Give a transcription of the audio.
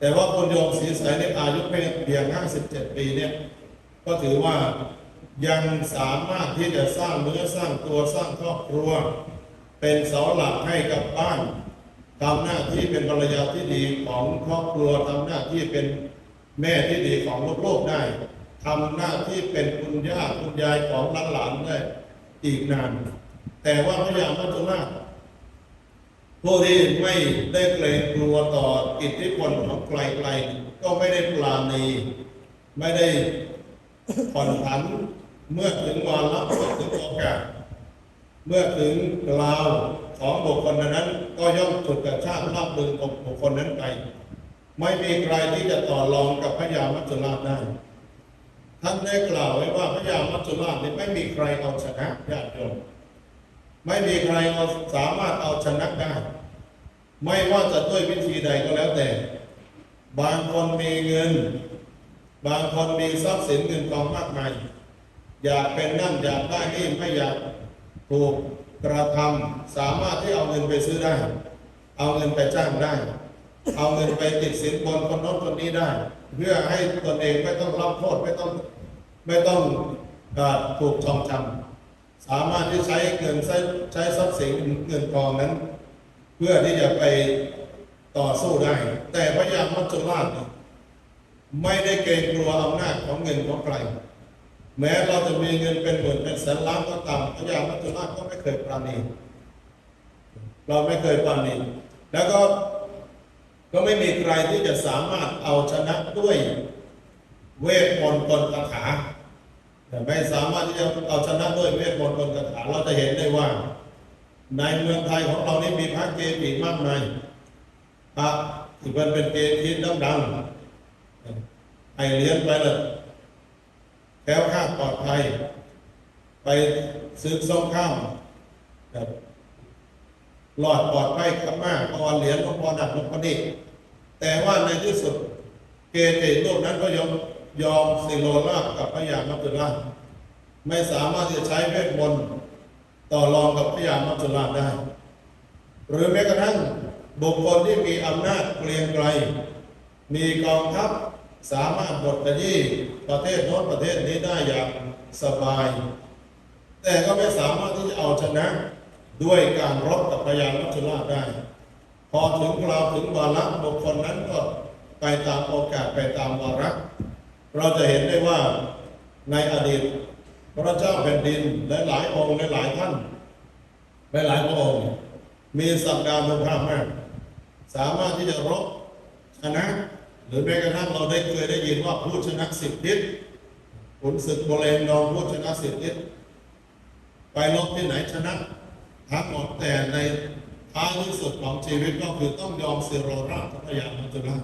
แต่ว่าคนโยมศรีใสในอายุเพียง 57 ปีเนี่ย ก็ถือว่ายังสามารถที่จะสร้างเนื้อสร้างตัวสร้างครอบครัว เป็นเสาหลักให้กับบ้านทำหน้าที่เป็นภรรยาที่ดีของครอบครัวทำหน้าที่เป็นแม่ที่ดีของลูกๆได้ทำหน้าที่เป็นคุณย่าคุณยายของหลานๆได้อีกนาน แต่ว่าพระยามัจจุราช ผู้ที่ไม่ได้เกรงกลัวต่ออิทธิพลของไกลๆก็ไม่ได้ปราณีไม่ได้ผ่อนผันเมื่อถึงวาระเมื่อถึงโอกาสเมื่อถึงกล่าวของบุคคลนั้น ก็ย่อมฉุดกระชากลากดึงของบุคคลนั้นไป ไม่มีใครที่จะต่อรองกับพระยามัจจุราชได้ ท่านได้กล่าวไว้ว่าพระยามัจจุราชนี่ไม่มีใครเอาชนะญาติโยมไม่มีใครเอาสามารถเอาชนะได้ ไม่ว่าจะด้วยวิธีใดก็แล้วแต่ บางคนมีเงิน บางคนมีทรัพย์สินเงินทองมากมาย อยากเป็นนั่นอยากได้นี่ไม่อยากถูกกระทำสามารถที่เอาเงินไปซื้อได้ เอาเงินไปจ้างได้ เอาเงินไปติดสินบนคนโน้นคนนี้ได้ เพื่อให้ตนเองไม่ต้องรับโทษไม่ต้องไม่ต้องถูกจองจำสามารถที่ใช้เงินใช้ใช้ทรัพย์สินเงินทองนั้น พื่อที่จะไปต่อสู้ได้ แต่พระยามัจจุราชไม่ได้เกรงกลัวอำนาจของเงินของใคร แม้เราจะมีเงินเป็นหมื่นเป็นแสนล้านก็ตามพระยามัจจุราชก็ไม่เคยปราณีเราไม่เคยปราณีแล้วก็ก็ไม่มีใครที่จะสามารถเอาชนะด้วยเวทมนต์กลคาถาแต่ไม่สามารถที่จะเอาชนะด้วยเวทมนต์กลคาถาเราจะเห็นได้ว่า ในเมืองไทยของเรานี่มีพระเกจิมากมายพระที่มันเป็นเกจิดังๆให้เลี้ยงไปเลยแคล้วคลาปลอดภัย ไปซื้อสงข้ามแบบหลอดปลอดภัยกลับมากพอเหรียญหลวงพอหนักหลงพอนี่แต่ว่าในที่สุดเกจิรูปนั้นก็ยอมยอมสิโลราบกับพระยามัจจุราไม่สามารถจะใช้เวทมนต์ ต่อรองกับพระยามัจจุราชได้ หรือแม้กระทั่งบุคคลที่มีอำนาจเกรียงไกรมีกองทัพสามารถบดขยี้ประเทศโน้นประเทศนี้ได้อย่างสบาย แต่ก็ไม่สามารถที่จะเอาชนะด้วยการรบกับพญามัจจุราชได้ พอถึงคราวถึงวาระบุคคลนั้นก็ไปตามโอกาสไปตามวาระ เราจะเห็นได้ว่าในอดีต พระเจ้าแผ่นดินและหลายองค์และหลายท่านและหลายพระองค์มีสัปดาห์มุภาพมาก สามารถที่จะรบชนะ หรือแม้กระทั่งเราได้เคยได้ยินว่าผู้ชนะสิบทิศขุนศึกโบเลนนองผู้ชนะสิบทิศไปรบที่ไหนชนะทั้งหมดแต่ในท้ายที่สุดของชีวิตก็คือต้องยอมเสียโรราชพระยามัจจุราช